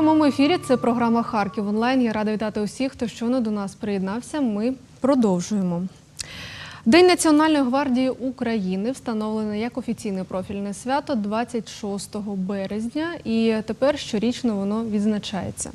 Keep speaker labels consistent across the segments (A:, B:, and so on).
A: прямому ефірі. Це програма Харків онлайн. Я рада вітати усіх, хто щойно до нас приєднався. Ми продовжуємо. День Національної гвардії України встановлений як офіційне профільне свято 26 березня, і тепер щорічно воно відзначається.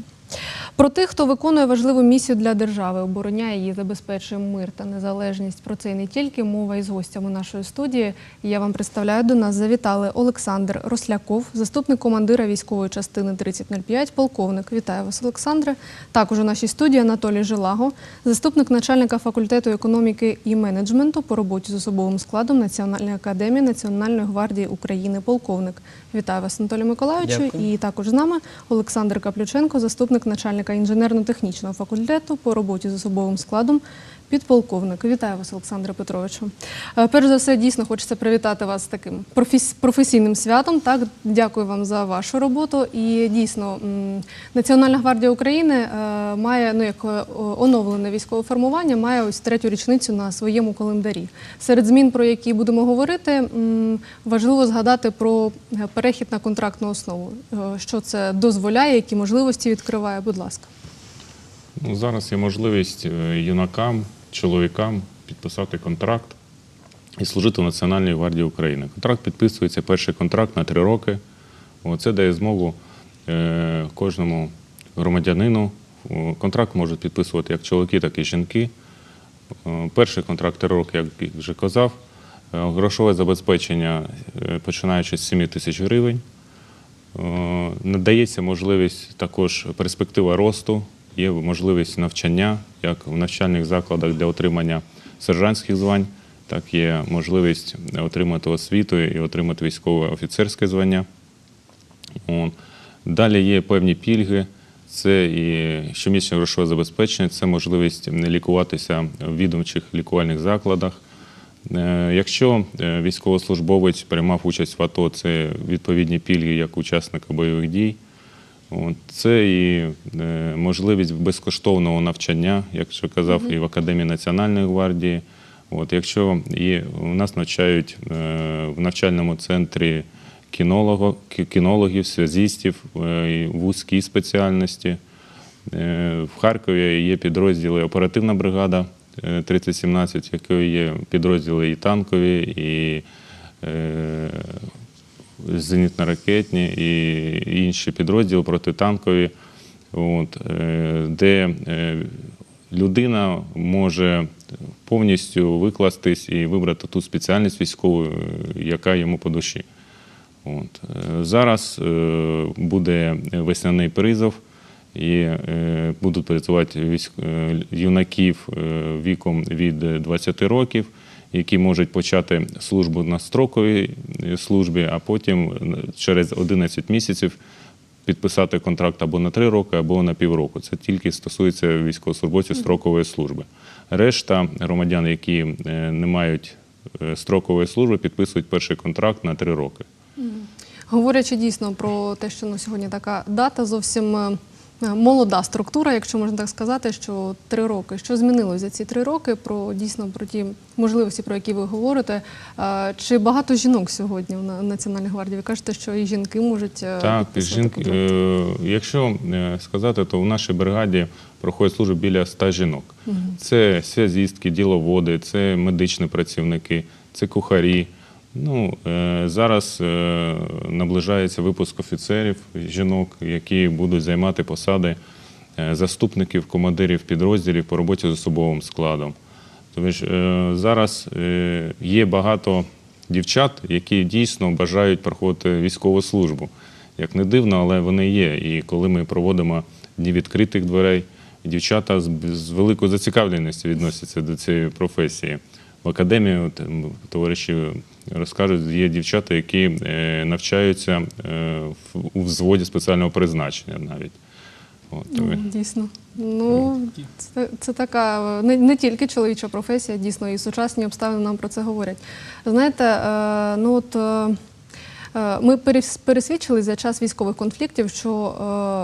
A: Про тих, хто виконує важливу місію для держави, обороняє її, забезпечує мир та незалежність. Про це і не тільки мова із гостями нашої студії. Я вам представляю до нас. Завітали Олександр Росляков, заступник командира військової частини 3005, полковник. Вітаю вас, Олександре. Також у нашій студії Анатолій Жилаго, заступник начальника факультету економіки і менеджменту по роботі з особовим складом Національної академії Національної гвардії України, полковник. Вітаю вас, Анатолій Миколайовичу. І також з нами Олександр Каплюченко, заступник начальника інженерно-технічного факультету по роботі з особовим складом. Підполковник, вітаю вас, Олександре Петровичу. Е, Перш за все, дійсно хочеться привітати вас з таким професійним святом. Так, дякую вам за вашу роботу. І дійсно, Національна гвардія України е, має ну як е, оновлене військове формування, має ось третю річницю на своєму календарі. Серед змін, про які будемо говорити, важливо згадати про перехід на контрактну основу. Що це дозволяє, які можливості відкриває. Будь ласка.
B: Ну, зараз є можливість юнакам, чоловікам підписати контракт і служити в Національній гвардії України. Контракт підписується перший контракт на три роки. Це дає змогу е, кожному громадянину. Контракт можуть підписувати як чоловіки, так і жінки. Перший контракт три роки, як вже казав. Е, Грошове забезпечення е, починаючи з 7 тисяч гривень. Надається можливість також перспектива росту, є можливість навчання, як в навчальних закладах для отримання сержантських звань, так є можливість отримати освіту і отримати військове офіцерське звання. Далі є певні пільги. Це і щомісячне грошове забезпечення, це можливість лікуватися в відомчих лікувальних закладах. Е, Якщо е, військовослужбовець приймав участь в АТО, це відповідні пільги як учасника бойових дій. Це і е, можливість безкоштовного навчання, як що казав, і в Академії Національної гвардії. От, якщо і у нас навчають е, в навчальному центрі кінолого, кінологів, связістів е, вузькі спеціальності. В Харкові є підрозділи оперативна бригада е, 3017, в якої є підрозділи і танкові, і зенітно-ракетні, і інші підрозділи протитанкові, от, е, де е, людина може повністю викластись і вибрати ту спеціальність військову, е, яка йому по душі. От. Зараз буде весняний призов і будуть працювати юнаків віком від 20 років, які можуть почати службу на строковій е, службі, а потім е, через 11 місяців підписати контракт або на 3 роки, або на півроку. Це тільки стосується військовослужбовців строкової служби. Решта громадян, які е, не мають строкової служби, підписують перший контракт на 3 роки.
A: Говорячи дійсно про те, що на сьогодні така дата зовсім молода структура, якщо можна так сказати, що три роки. Що змінилось за ці три роки? Про дійсно про ті можливості, про які ви говорите. Е, Чи багато жінок сьогодні в Національній гвардії? Ви кажете, що і жінки можуть е,
B: Так, жінки, е, якщо е, сказати, то в нашій бригаді проходить службу біля 100 жінок. Це связістки, діловоди, це медичні працівники, це кухарі. Ну, е, зараз е, наближається випуск офіцерів, жінок, які будуть займати посади е, заступників, командирів підрозділів по роботі з особовим складом. Е, зараз є багато дівчат, які дійсно бажають проходити військову службу. Як не дивно, але вони є. І коли ми проводимо дні відкритих дверей, дівчата з, великою зацікавленістю відносяться до цієї професії. В академії товариші розкажуть, є дівчата, які е, навчаються е, у взводі спеціального призначення навіть. От,
A: Ну, дійсно. Ну, це, це така не, не тільки чоловіча професія, дійсно, і сучасні обставини нам про це говорять. Знаєте, е, ну от. Е, Ми перес- пересвідчили за час військових конфліктів, що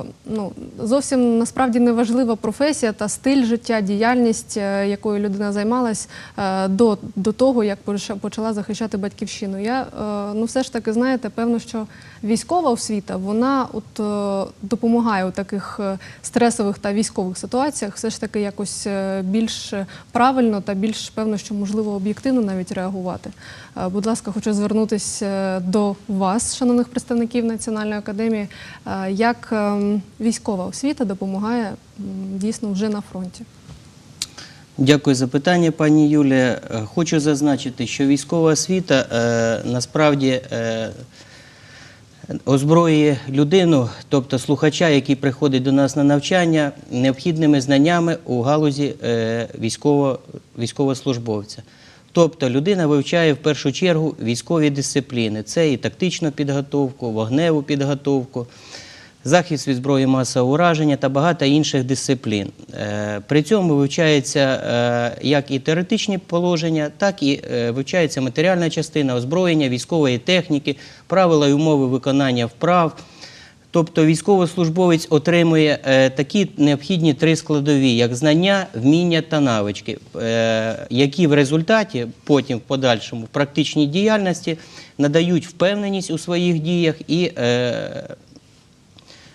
A: е, ну, зовсім насправді не важлива професія та стиль життя, діяльність, е, якою людина займалась до, до того, як поч- почала захищати батьківщину. Я ну, все ж таки знаєте, певно, що військова освіта вона от допомагає у таких стресових та військових ситуаціях все ж таки якось більш правильно та більш певно, що можливо об'єктивно навіть реагувати. Будь ласка, хочу звернутися до вас, шановних представників Національної академії, е, як ем, військова освіта допомагає дійсно вже на фронті.
C: Дякую за питання, пані Юлія. Е, Хочу зазначити, що військова освіта е, насправді озброює людину, тобто слухача, який приходить до нас на навчання, необхідними знаннями у галузі військово, військовослужбовця. Тобто людина вивчає в першу чергу військові дисципліни. Це і тактичну підготовку, вогневу підготовку, захист від зброї масового ураження та багато інших дисциплін. Е, При цьому вивчається е, як і теоретичні положення, так і е, вивчається матеріальна частина озброєння, військової техніки, правила і умови виконання вправ. Тобто військовослужбовець отримує е, такі необхідні три складові, як знання, вміння та навички, е, які в результаті потім в подальшому в практичній діяльності надають впевненість у своїх діях і е,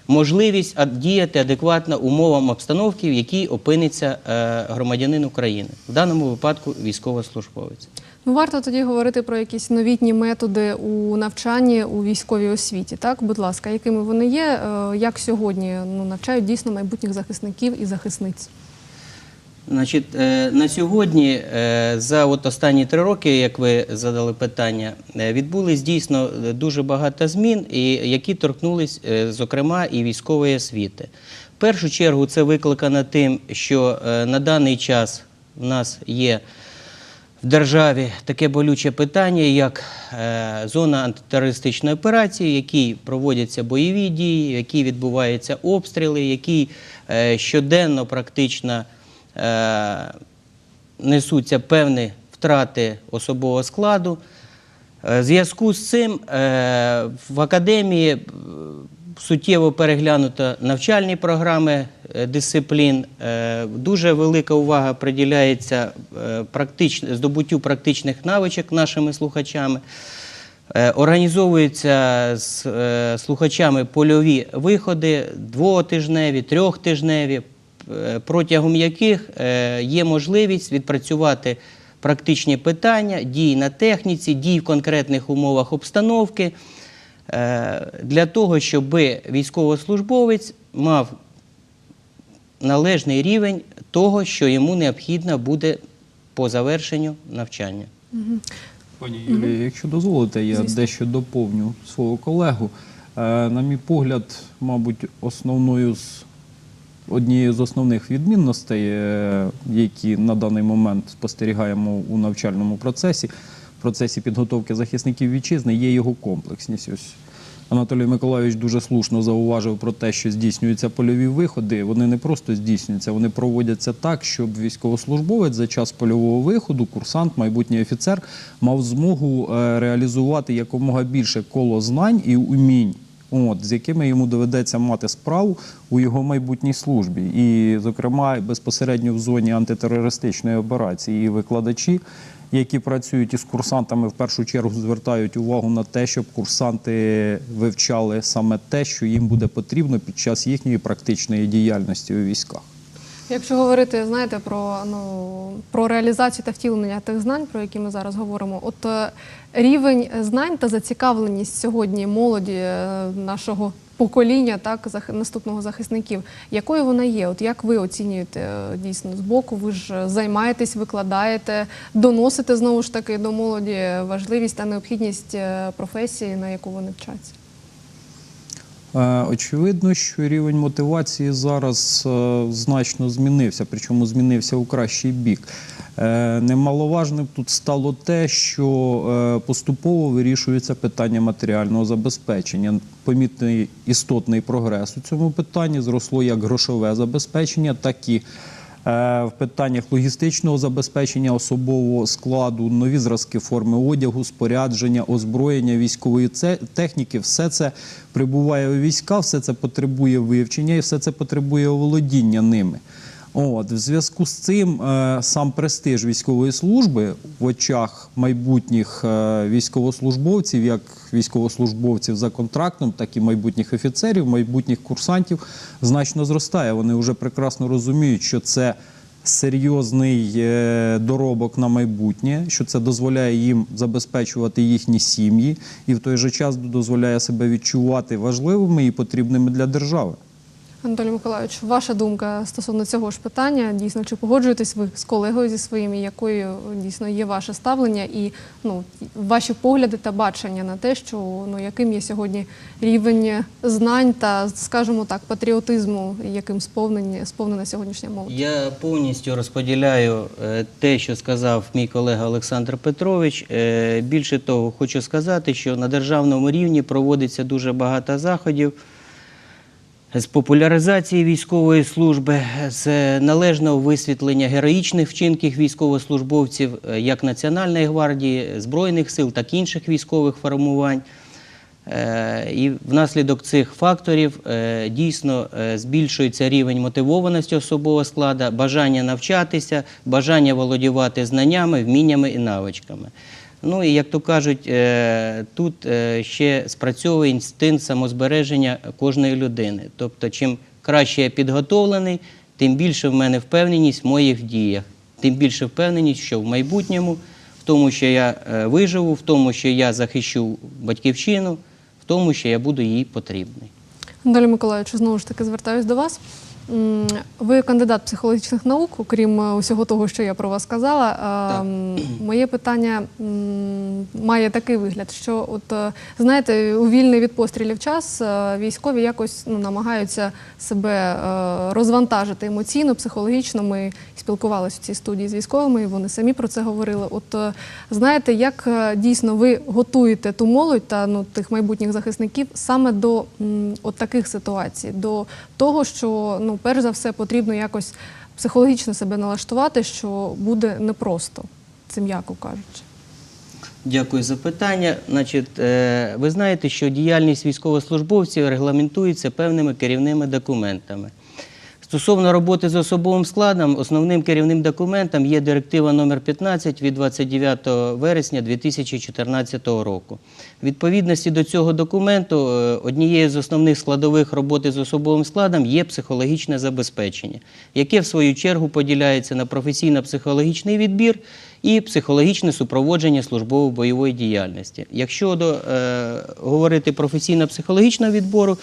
C: можливість діяти адекватно умовам обстановки, в якій опиниться е, громадянин України, в даному випадку військовослужбовець.
A: Ну, варто тоді говорити про якісь новітні методи у навчанні у військовій освіті. Так, будь ласка, якими вони є, е, як сьогодні ну, навчають дійсно майбутніх захисників і захисниць?
C: Значить, е, на сьогодні, е, за от останні три роки, як ви задали питання, відбулись дійсно дуже багато змін, які торкнулись, зокрема, і військової освіти. В першу чергу це викликано тим, що на даний час в нас є державі таке болюче питання, як е, зона антитерористичної операції, в якій проводяться бойові дії, в якій відбуваються обстріли, в якій е, щоденно практично е, несуться певні втрати особового складу. В зв'язку з цим в академії суттєво переглянуто навчальні програми дисциплін. Е, Дуже велика увага приділяється е, здобуттю практичних навичок нашими слухачами. Е, Організовуються з е, слухачами польові виходи двотижневі, трьохтижневі, е, протягом яких е, є можливість відпрацювати практичні питання, дій на техніці, дій в конкретних умовах обстановки е, для того, щоб військовослужбовець мав належний рівень того, що йому необхідно буде по завершенню навчання.
D: Пані Юлія, якщо дозволите, я
A: Звісно.
D: дещо доповню свого колегу. Е, На мій погляд, мабуть, основною з однією з основних відмінностей, е, які на даний момент спостерігаємо у навчальному процесі, в процесі підготовки захисників вітчизни, є його комплексність. Ось Анатолій Миколайович дуже слушно зауважив про те, що здійснюються польові виходи. Вони не просто здійснюються, вони проводяться так, щоб військовослужбовець за час польового виходу, курсант, майбутній офіцер, мав змогу е, реалізувати якомога більше коло знань і умінь. От, з якими йому доведеться мати справу у його майбутній службі, і, зокрема, безпосередньо в зоні антитерористичної операції і викладачі, які працюють із курсантами, в першу чергу звертають увагу на те, щоб курсанти вивчали саме те, що їм буде потрібно під час їхньої практичної діяльності у військах.
A: Якщо говорити, знаєте, про ну про реалізацію та втілення тих знань, про які ми зараз говоримо, от е, рівень знань та зацікавленість сьогодні молоді е, нашого покоління, так зах... наступного захисників, якою вона є? От як ви оцінюєте е, дійсно з боку? Ви ж займаєтесь, викладаєте, доносите знову ж таки до молоді важливість та необхідність е, професії, на яку вони вчаться?
D: Е, Очевидно, що рівень мотивації зараз значно змінився, причому змінився у кращий бік. Е, Немаловажним тут стало те, що е, поступово вирішується питання матеріального забезпечення. Помітний істотний прогрес у цьому питанні зросло як грошове забезпечення, так і в питаннях логістичного забезпечення особового складу, нові зразки форми одягу, спорядження, озброєння, військової техніки. Все це прибуває у війська, все це потребує вивчення і все це потребує оволодіння ними. От, в зв'язку з цим е, сам престиж військової служби в очах майбутніх е, військовослужбовців, як військовослужбовців за контрактом, так і майбутніх офіцерів, майбутніх курсантів, значно зростає. Вони вже прекрасно розуміють, що це серйозний е, доробок на майбутнє, що це дозволяє їм забезпечувати їхні сім'ї, і в той же час дозволяє себе відчувати важливими і потрібними для держави.
A: Анатолій Миколайович, ваша думка стосовно цього ж питання, дійсно, чи погоджуєтесь ви з колегою зі своїм, якою дійсно є ваше ставлення і ну, ваші погляди та бачення на те, що ну, яким є сьогодні рівень знань та, скажімо так, патріотизму, яким сповнені, сповнена сьогоднішня молодь?
C: Я повністю розподіляю е, те, що сказав мій колега Олександр Петрович. Е, Більше того, хочу сказати, що на державному рівні проводиться дуже багато заходів з популяризації військової служби, з належного висвітлення героїчних вчинків військовослужбовців е, як Національної гвардії, Збройних сил, так і інших військових формувань. Е, І внаслідок цих факторів е, дійсно збільшується рівень мотивованості особового складу, бажання навчатися, бажання володівати знаннями, вміннями і навичками. Ну і як то кажуть, е, тут е, ще спрацьовує інстинкт самозбереження кожної людини. Тобто, чим краще я підготовлений, тим більше в мене впевненість в моїх діях, тим більше впевненість, що в майбутньому, в тому, що я е, виживу, в тому, що я захищу батьківщину, в тому, що я буду їй потрібний.
A: Анатолій Миколайович, знову ж таки звертаюсь до вас. Ви кандидат психологічних наук, окрім е, усього того, що я про вас сказала. Е, Моє питання має такий вигляд, що от е, знаєте, у вільний від пострілів час військові якось ну, намагаються себе розвантажити емоційно, психологічно. Ми спілкувалися в цій студії з військовими, і вони самі про це говорили. От знаєте, як дійсно ви готуєте ту молодь та ну тих майбутніх захисників саме до от таких ситуацій, до того, що ну перш за все потрібно якось психологічно себе налаштувати, що буде непросто, це м'яко кажучи.
C: Дякую за питання. Значить, е, ви знаєте, що діяльність військовослужбовців регламентується певними керівними документами. Стосовно роботи з особовим складом, основним керівним документом є директива номер 15 від 29 вересня 2014 року. Відповідності до цього документу е, однією з основних складових роботи з особовим складом є психологічне забезпечення, яке в свою чергу поділяється на професійно-психологічний відбір і психологічне супроводження службово-бойової діяльності. Якщо до, е, говорити професійно-психологічного відбору,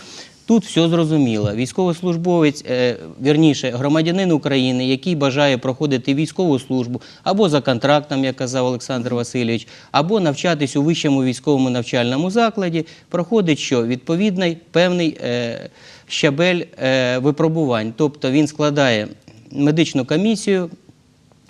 C: Тут все зрозуміло. Військовослужбовець, е, вірніше, громадянин України, який бажає проходити військову службу або за контрактом, як казав Олександр Васильович, або навчатись у вищому військовому навчальному закладі, проходить що? Відповідний певний е, щабель е, випробувань. Тобто він складає медичну комісію,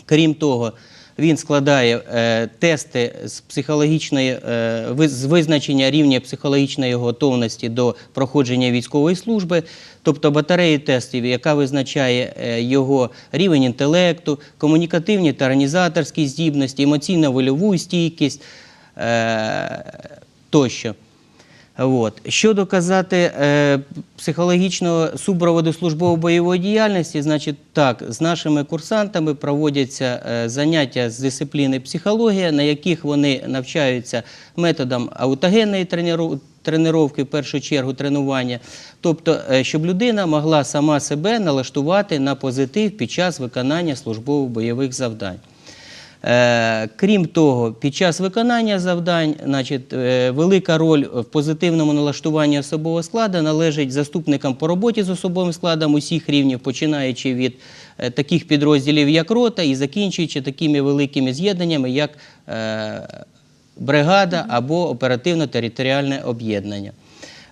C: Крім того, він складає е, тести з психологічної е, з визначення рівня психологічної готовності до проходження військової служби, тобто батареї тестів, яка визначає е, його рівень інтелекту, комунікативні та організаторські здібності, емоційно-вольову стійкість тощо. От. Щодо казати е, психологічного супроводу службово-бойової діяльності, значить так, з нашими курсантами проводяться е, заняття з дисципліни психологія, на яких вони навчаються методам аутогенної треніру- тренировки, в першу чергу тренування, тобто, е, щоб людина могла сама себе налаштувати на позитив під час виконання службово-бойових завдань. Е, Крім того, під час виконання завдань, значить, е, велика роль в позитивному налаштуванні особового складу належить заступникам по роботі з особовим складом усіх рівнів, починаючи від е, таких підрозділів, як рота, і закінчуючи такими великими з'єднаннями, як бригада або оперативно-територіальне об'єднання.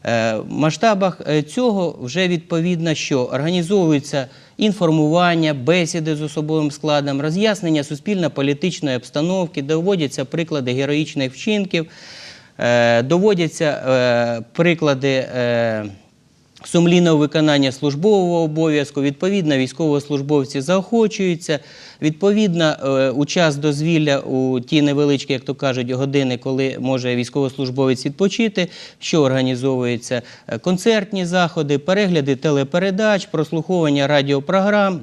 C: В масштабах цього вже відповідно, що організовується інформування, бесіди з особовим складом, роз'яснення суспільно-політичної обстановки, доводяться приклади героїчних вчинків, е, доводяться е, приклади. Е, сумлінного виконання службового обов'язку. Відповідно, військовослужбовці заохочуються. Відповідно, е, у час дозвілля у ті невеличкі, як то кажуть, години, коли може військовослужбовець відпочити, що організовується Е, концертні заходи, перегляди телепередач, прослуховування радіопрограм.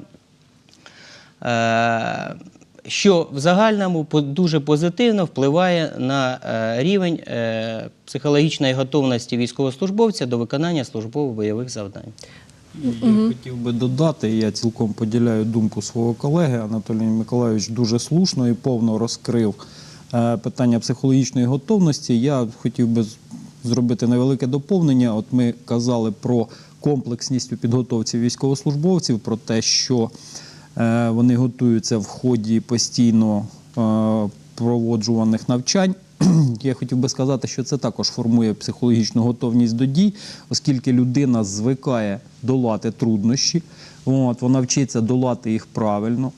C: Що в загальному дуже позитивно впливає на е, рівень е, психологічної готовності військовослужбовця до виконання службово-бойових завдань.
D: Я хотів би додати, я цілком поділяю думку свого колеги. Анатолій Миколайович дуже слушно і повно розкрив е, питання психологічної готовності. Я хотів би зробити невелике доповнення. От ми казали про комплексність у підготовці військовослужбовців, про те, що вони готуються в ході постійно е, проводжуваних навчань. Я хотів би сказати, що це також формує психологічну готовність до дій, оскільки людина звикає долати труднощі, от, вона вчиться долати їх правильно.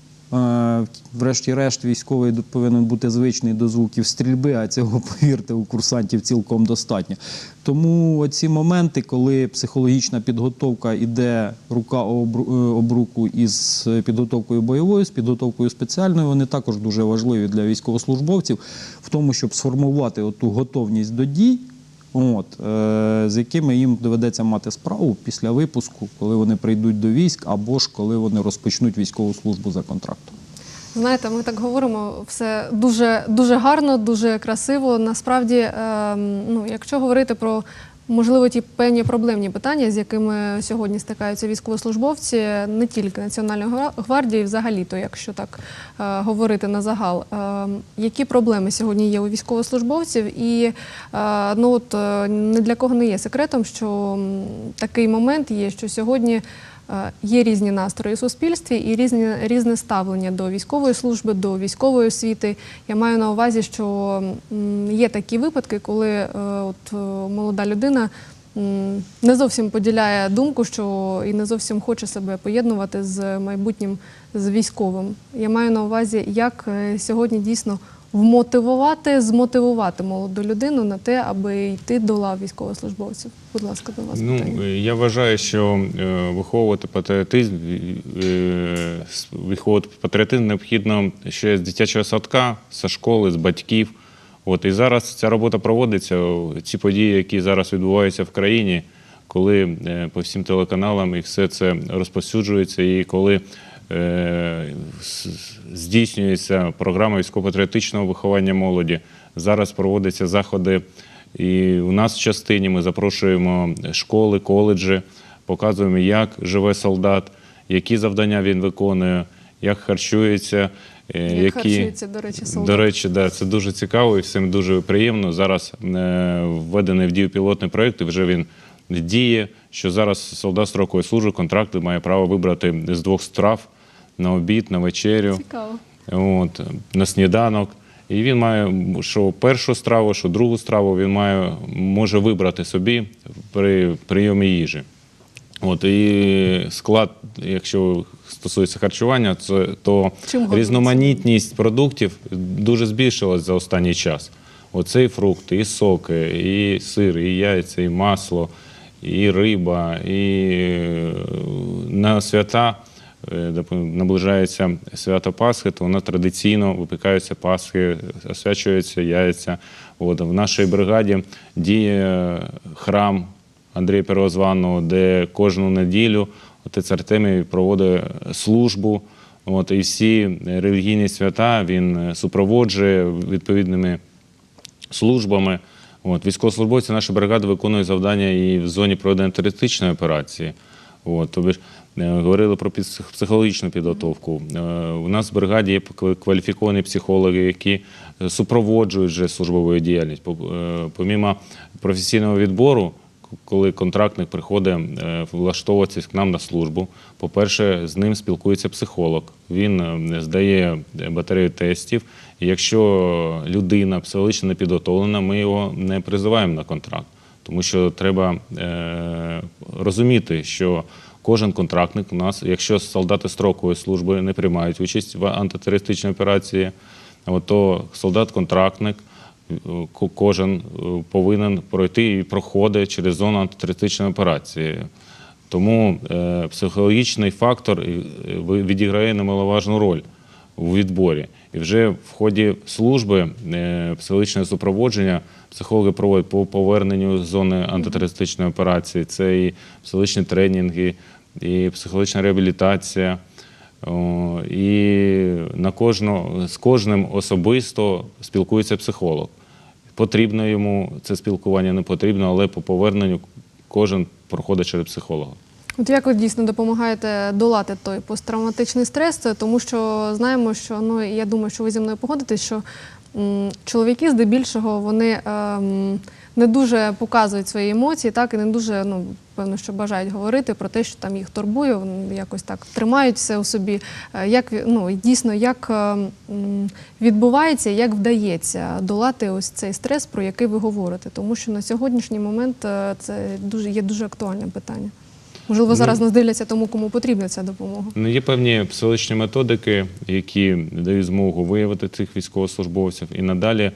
D: Врешті-решт, військовий повинен бути звичний до звуків стрільби, а цього, повірте, у курсантів цілком достатньо. Тому ці моменти, коли психологічна підготовка йде рука е, об руку із підготовкою бойовою, з підготовкою спеціальною, вони також дуже важливі для військовослужбовців в тому, щоб сформувати оту готовність до дій, от, е, з якими їм доведеться мати справу після випуску, коли вони прийдуть до військ, або ж коли вони розпочнуть військову службу за контрактом.
A: Знаєте, ми так говоримо все дуже, дуже гарно, дуже красиво. Насправді, ем, ну, якщо говорити про можливо ті певні проблемні питання, з якими сьогодні стикаються військовослужбовці, не тільки Національної гва- гвардії, взагалі, то якщо так е, говорити на загал, е, які проблеми сьогодні є у військовослужбовців, і е, ну от не для кого не є секретом, що такий момент є, що сьогодні. Е, Є різні настрої у суспільстві і різні, різне ставлення до військової служби, до військової освіти. Я маю на увазі, що є такі випадки, коли е, от, е, молода людина не зовсім поділяє думку, що і не зовсім хоче себе поєднувати з майбутнім з військовим. Я маю на увазі, як сьогодні дійсно вмотивувати, змотивувати молоду людину на те, аби йти до лав військовослужбовців. Будь ласка, до вас
B: Ну,
A: питання.
B: е, я вважаю, що е, виховувати патріотизм, е, виховувати патріотизм необхідно ще з дитячого садка, зі школи, з батьків. От і зараз ця робота проводиться. Ці події, які зараз відбуваються в країні, коли по всім телеканалам і все це розповсюджується, і коли здійснюється програма військово-патріотичного виховання молоді. Зараз проводяться заходи і у нас в частині ми запрошуємо школи, коледжі, показуємо, як живе солдат, які завдання він виконує, як харчується. е,
A: Як
B: які...
A: харчується, до речі, солдат.
B: До речі, да, це дуже цікаво і всім дуже приємно. Зараз е, введений в дію пілотний проєкт, і вже він діє, що зараз солдат строкової служби контракту має право вибрати з двох страв на обід, на вечерю
A: Цікаво.
B: от, на сніданок. І він має що першу страву, що другу страву він має, може вибрати собі при прийомі їжі. От, і склад, якщо стосується харчування, це, то
A: Чим
B: різноманітність продуктів дуже збільшилась за останній час. Оце і фрукти, і соки, і сир, і яйця, і масло, і риба, і е, на свята наближається свято Пасхи, то вона традиційно випікаються Пасхи, освячуються яйця. От, в нашій бригаді діє храм Андрія Первозваного, де кожну неділю отець Артемій проводить службу. От, і всі релігійні свята він е, супроводжує відповідними службами. От, військовослужбовці нашої бригади виконують завдання і в зоні проведення терористичної операції. От, тобі е, говорили про псих- психологічну підготовку. Е, У нас в бригаді є ква- кваліфіковані психологи, які е, супроводжують вже службову діяльність. По- е, Помімо професійного відбору, коли контрактник приходить е, влаштовуватися к нам на службу, по-перше, з ним спілкується психолог. Він е, здає батарею тестів. Якщо людина психологічно не підготовлена, ми його не призиваємо на контракт. Тому що треба е, розуміти, що кожен контрактник у нас, якщо солдати строкової служби не приймають участь в антитерористичній операції, то солдат-контрактник кожен е, повинен пройти і проходить через зону антитерористичної операції. Тому е, психологічний фактор е, відіграє немаловажну роль у відборі. І вже в ході служби е, психологічного супроводження психологи проводять по поверненню з зони антитерористичної операції. Це і психологічні тренінги, і психологічна реабілітація. І на кожного, з кожним особисто спілкується психолог. Потрібно йому це спілкування, не потрібно, але по поверненню кожен проходить через психолога.
A: От як ви дійсно допомагаєте долати той посттравматичний стрес, тому що знаємо, що ну я думаю, що ви зі мною погодитесь, що м, чоловіки здебільшого вони ем, не дуже показують свої емоції, так і не дуже ну певно, що бажають говорити про те, що там їх турбує, вони якось так тримають все у собі. Е, Як ну дійсно як е, м, відбувається, як вдається долати ось цей стрес, про який ви говорите, тому що на сьогоднішній момент е, це дуже є дуже актуальне питання. Можливо, зараз нас дивляться тому, кому потрібна ця допомога.
B: Ну, є певні психологічні методики, які дають змогу виявити цих військовослужбовців, і надалі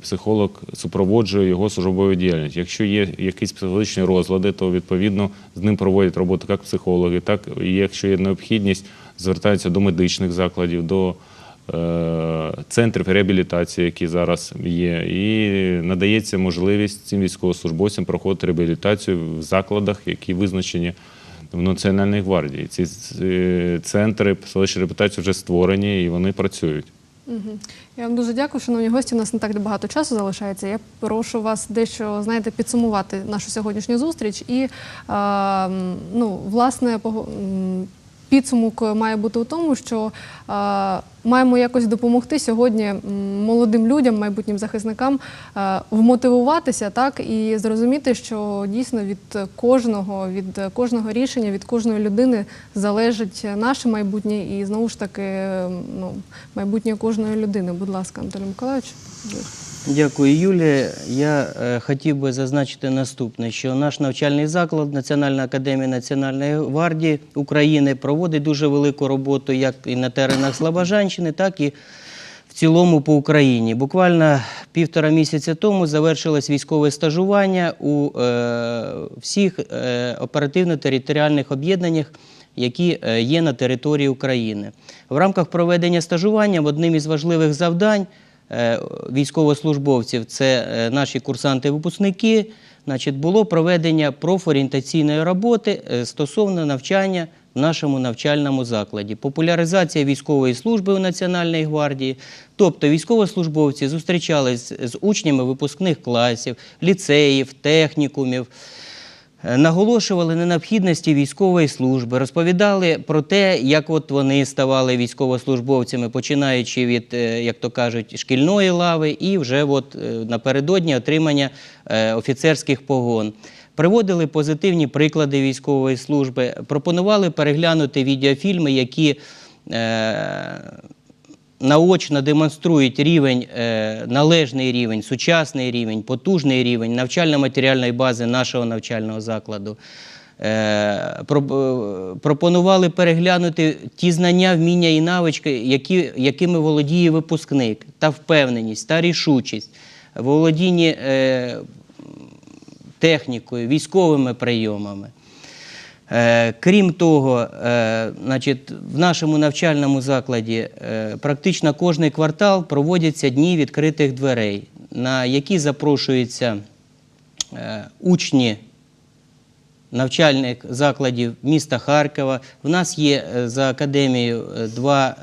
B: психолог супроводжує його службову діяльність. Якщо є якісь психологічні розлади, то відповідно з ним проводять роботу як психологи, так і якщо є необхідність, звертаються до медичних закладів, до е, центрів реабілітації, які зараз є, і надається можливість цим військовослужбовцям проходити реабілітацію в закладах, які визначені в Національній гвардії. Ці центри психологічної репутації вже створені і вони працюють.
A: Угу. Я вам дуже дякую, шановні гості. У нас не так багато часу залишається. Я прошу вас дещо знаєте, підсумувати нашу сьогоднішню зустріч. І е, ну, власне, підсумок має бути у тому, що е, маємо якось допомогти сьогодні молодим людям, майбутнім захисникам е, вмотивуватися так і зрозуміти, що дійсно від кожного, від кожного рішення, від кожної людини залежить наше майбутнє і знову ж таки ну, майбутнє кожної людини. Будь ласка, Анатолій Миколаївич.
C: Дякую, Юлія. Я е, хотів би зазначити наступне, що наш навчальний заклад Національна академія Національної гвардії України проводить дуже велику роботу як і на теренах Слобожанщини, так і в цілому по Україні. Буквально півтора місяця тому завершилось військове стажування у е, всіх е, оперативно-територіальних об'єднаннях, які є на території України. В рамках проведення стажування одним із важливих завдань військовослужбовців, це е, наші курсанти-випускники, значить, було проведення профорієнтаційної роботи е, стосовно навчання в нашому навчальному закладі. Популяризація військової служби у Національній гвардії. Тобто військовослужбовці зустрічались з учнями випускних класів, ліцеїв, технікумів. Е, Наголошували на необхідності військової служби, розповідали про те, як от вони ставали військовослужбовцями, починаючи від, е, як то кажуть, шкільної лави, і вже от е, напередодні отримання офіцерських погон. Приводили позитивні приклади військової служби, пропонували переглянути відеофільми, які наочно демонструють рівень, е, належний рівень, сучасний рівень, потужний рівень навчально-матеріальної бази нашого навчального закладу. Е, е, пропонували переглянути ті знання, вміння і навички, які, якими володіє випускник, та впевненість, та рішучість, володіння е, технікою, військовими прийомами. Е, Крім того, е, в нашому навчальному закладі е, практично кожний квартал проводяться дні відкритих дверей, на які запрошуються учні навчальних закладів міста Харкова. В нас є за академією два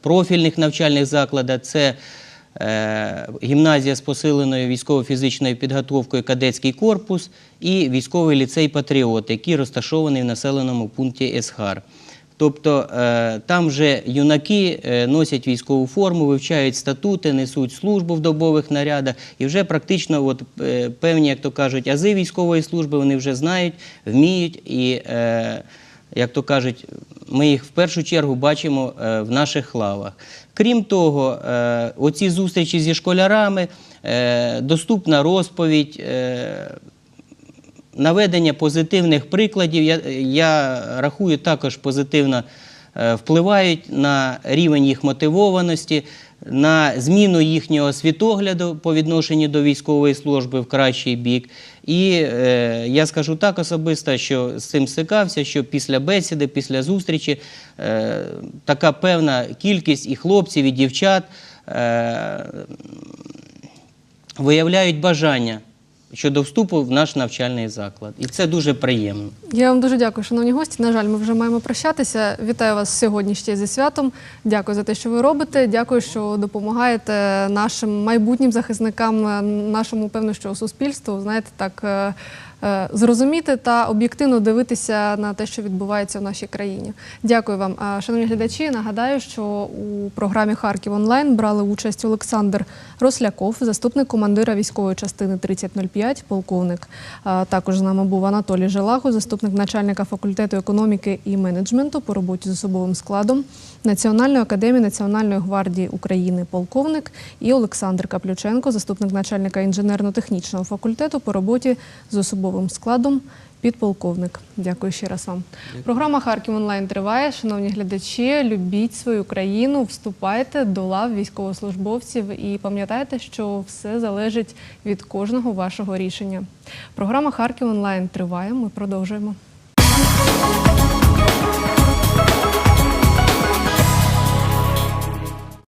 C: профільних навчальних заклади. Це гімназія з посиленою військово-фізичною підготовкою кадетський корпус і військовий ліцей Патріот, який розташований в населеному пункті Есхар. Тобто е, там вже юнаки е, носять військову форму, вивчають статути, несуть службу в добових нарядах, і вже практично е, певні, як то кажуть, ази військової служби вони вже знають, вміють і, е, як то кажуть, ми їх в першу чергу бачимо е, в наших лавах. Крім того, е, оці зустрічі зі школярами, е, доступна розповідь. е, наведення позитивних прикладів, я, рахую, також позитивно впливають на рівень їх мотивованості. На зміну їхнього світогляду по відношенню до військової служби в кращий бік. І е, я скажу так особисто, що з цим стикався, що після бесіди, після зустрічі е, така певна кількість і хлопців, і дівчат е, виявляють бажання щодо вступу в наш навчальний заклад. І це дуже приємно.
A: Я вам дуже дякую, шановні гості. На жаль, ми вже маємо прощатися. Вітаю вас сьогодні ще зі святом. Дякую за те, що ви робите. Дякую, що допомагаєте нашим майбутнім захисникам, нашому певно, що суспільству, знаєте, так е, зрозуміти та об'єктивно дивитися на те, що відбувається в нашій країні. Дякую вам, шановні глядачі. Нагадаю, що у програмі Харків онлайн брали участь Олександр Росляков, заступник командира військової частини 3005, полковник. Також з нами був Анатолій Желаго, заступник начальника факультету економіки і менеджменту по роботі з особовим складом Національної академії Національної гвардії України, полковник, і Олександр Каплюченко, заступник начальника інженерно-технічного факультету по роботі з особовим складом. Підполковник, дякую ще раз вам. Програма Харків онлайн триває. Шановні глядачі, любіть свою країну, вступайте до лав військовослужбовців і пам'ятайте, що все залежить від кожного вашого рішення. Програма Харків онлайн триває. Ми продовжуємо.